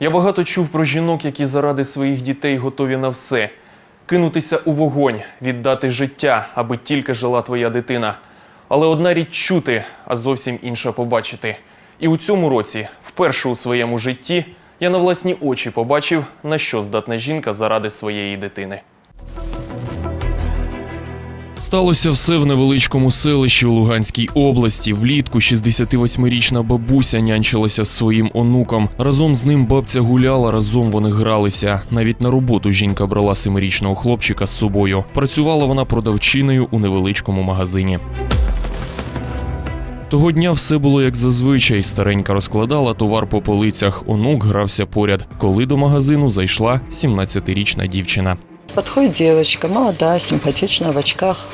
Я багато чув про жінок, які заради своїх дітей готові на все. Кинутися у вогонь, віддати життя, аби тільки жила твоя дитина. Але одна річ чути, а зовсім інша побачити. І у цьому році, вперше у своєму житті, я на власні очі побачив, на що здатна жінка заради своєї дитини. Сталося все в невеличкому селищі у Луганській області. Влітку 68-річна бабуся нянчилася з своїм онуком. Разом з ним бабця гуляла, разом вони гралися. Навіть на роботу жінка брала семирічного хлопчика з собою. Працювала вона продавчиною у невеличкому магазині. Того дня все було як зазвичай. Старенька розкладала товар по полицях. Онук грався поряд. Коли до магазину зайшла 17-річна дівчина. Подходит девочка, молодая, симпатичная, в очках,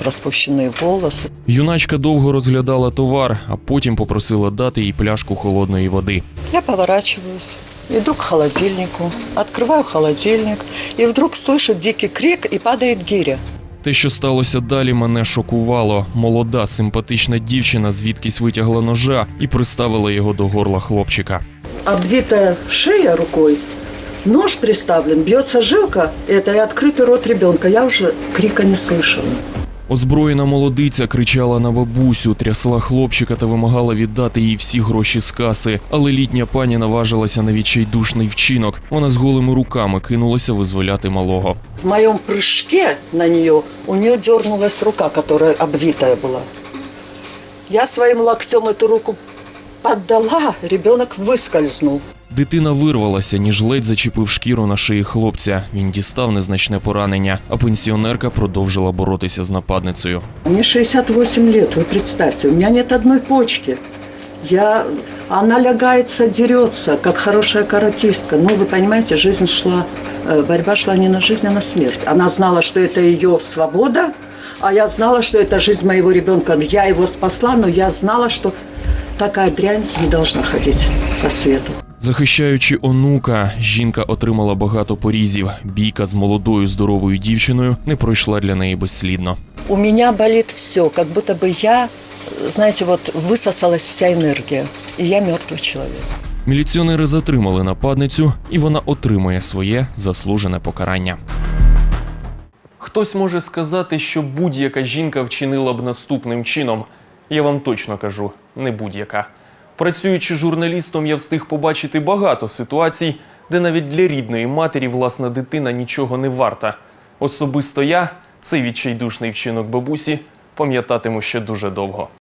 распущенные волосы. Юначка довго розглядала товар, а потім попросила дати їй пляшку холодної води. Я поворачиваюсь, иду к холодильнику, открываю холодильник, и вдруг слышу дикий крик, и падает гиря. Те, що сталося далі, мене шокувало. Молода, симпатична дівчина звідкись витягла ножа і приставила його до горла хлопчика. Обвитая шея рукой, нож приставлен, бьется жилка, это и открытый рот ребенка. Я уже крика не слышала. Озброєна молодиця кричала на бабусю, трясла хлопчика та вимагала віддати їй всі гроші з каси. Але літня пані наважилася на відчайдушний вчинок. Вона з голими руками кинулася визволяти малого. В моем прыжке на нее у нее дернулась рука, которая обвитая была. Я своим локтем эту руку поддала, ребенок выскользнул. Дитина вирвалася, ніж ледь зачепив шкіру на шиї хлопця. Він дістав незначне поранення, а пенсіонерка продовжила боротися з нападницею. Мне 68 лет, вы представьте, у меня нет одной почки. Я... Она лягается, дерется, как хорошая каратистка. Ну, вы понимаете, жизнь шла, э, борьба шла не на жизнь, а на смерть. Она знала, что это ее свобода, а я знала, что это жизнь моего ребенка. Я его спасла, но я знала, что такая дрянь не должна ходить по свету. Захищаючи онука, жінка отримала багато порізів. Бійка з молодою здоровою дівчиною не пройшла для неї безслідно. У меня болит все, как будто бы я, э, знаете, вот высосалась вся энергия, и я мертвый человек. Міліціонери затримали нападницю, і вона отримує своє заслужене покарання. Хтось може сказати, що будь-яка жінка вчинила б наступним чином. Я вам точно кажу, не будь-яка. Працюючи журналістом, я встиг побачити багато ситуацій, де навіть для рідної матері власна дитина нічого не варта. Особисто я цей відчайдушний вчинок бабусі пам'ятатиму ще дуже довго.